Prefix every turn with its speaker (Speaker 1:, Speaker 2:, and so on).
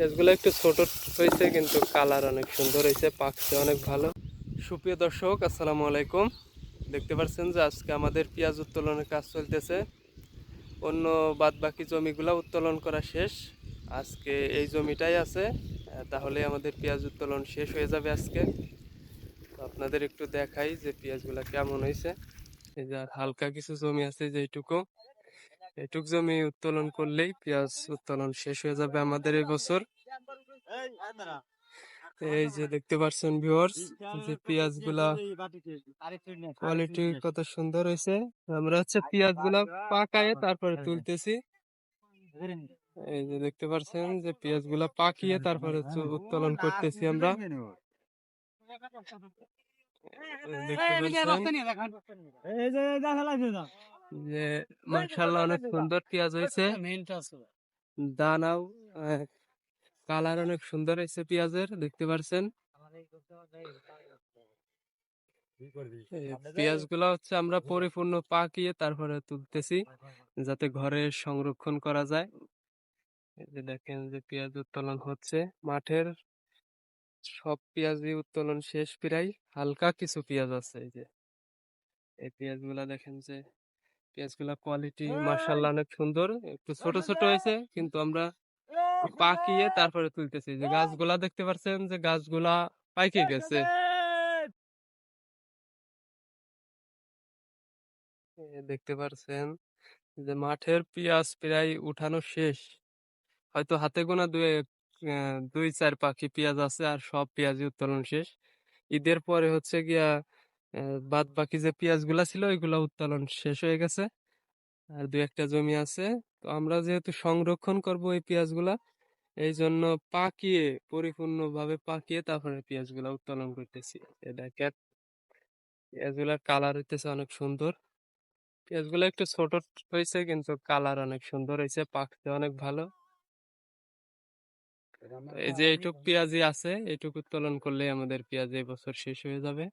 Speaker 1: পেঁয়াজগুলো একটু ছোট হয়েছে, কিন্তু কালার অনেক সুন্দর হয়েছে, পাকছে অনেক ভালো। সুপ্রিয় দর্শক, আসসালামু আলাইকুম। দেখতে পাচ্ছেন যে আজকে আমাদের পেঁয়াজ উত্তোলনের কাজ চলতেছে। অন্য বাদ বাকি জমিগুলো উত্তোলন করা শেষ। আজকে এই জমিটাই আছে তাহলে আমাদের পেঁয়াজ উত্তোলন শেষ হয়ে যাবে আজকে। তো আপনাদের একটু দেখাই যে পেঁয়াজগুলো কেমন হয়েছে। এই যে আর হালকা কিছু জমি আছে যেটুকু এটুক জমি উত্তোলন করলেই পেঁয়াজ উত্তোলন শেষ হয়ে যাবে আমাদের এই বছর এই যে দেখতে পাচ্ছেন ভিউয়ার্স যে পেঁয়াজগুলা কোয়ালিটি কত সুন্দর হয়েছে। আমরা হচ্ছে পেঁয়াজগুলা পাকায়ে তারপরে তুলতেছি। এই যে দেখতে পাচ্ছেন যে পেঁয়াজগুলা পাকিয়ে তারপরে উত্তোলন করতেছি আমরা। দেখতে পাচ্ছেন যে মার্শাল্লাহ অনেক সুন্দর পেঁয়াজ হয়েছে দানাও কালার অনেক সুন্দর হয়েছে পেঁয়াজের দেখতে পাচ্ছেন পেঁয়াজগুলা হচ্ছে আমরা পরিপূর্ণ পাকিয়ে তারপরে তুলতেছি যাতে ঘরে সংরক্ষণ করা যায়। এই যে দেখেন যে পেঁয়াজ উত্তোলন হচ্ছে। মাঠের সব পেঁয়াজই উত্তোলন শেষ প্রায়। হালকা কিছু পেঁয়াজ আছে এই যে। এই পেঁয়াজগুলা দেখেন যে পেঁয়াজগুলা কোয়ালিটি মার্শাল্লাহ অনেক সুন্দর। একটু ছোট ছোট হয়েছে কিন্তু আমরা পাকিয়ে তারপরে তুলতেছি। যে গাছগুলা দেখতে পাচ্ছেন যে গাছগুলা পাইকে গেছে। দেখতে পাচ্ছেন যে মাঠের পেঁয়াজ প্রায় উঠানো শেষ। হয়তো হাতে গোনা দুই দুই চার পাখি পেঁয়াজ আছে আর সব পেঁয়াজই উত্তোলন শেষ। ঈদের পরে হচ্ছে গিয়া বাদ বাকি যে পেঁয়াজগুলা ছিল ওইগুলা উত্তোলন শেষ হয়ে গেছে। আর দুই একটা জমি আছে। তো আমরা যেহেতু সংরক্ষণ করব এই পেঁয়াজগুলা এই জন্য পাকিয়ে পরিপূর্ণভাবে পাকিয়ে তারপরে পেঁয়াজগুলা উত্তোলন করতেছি। এ দেখেন পেঁয়াজগুলার কালার হইতেছে অনেক সুন্দর। পেঁয়াজগুলো একটু ছোট হয়েছে কিন্তু কালার অনেক সুন্দর হয়েছে পাকতে অনেক ভালো। এই যে এইটুক পেঁয়াজই আছে এইটুক উত্তোলন করলে আমাদের পেঁয়াজ এই বছর শেষ হয়ে যাবে।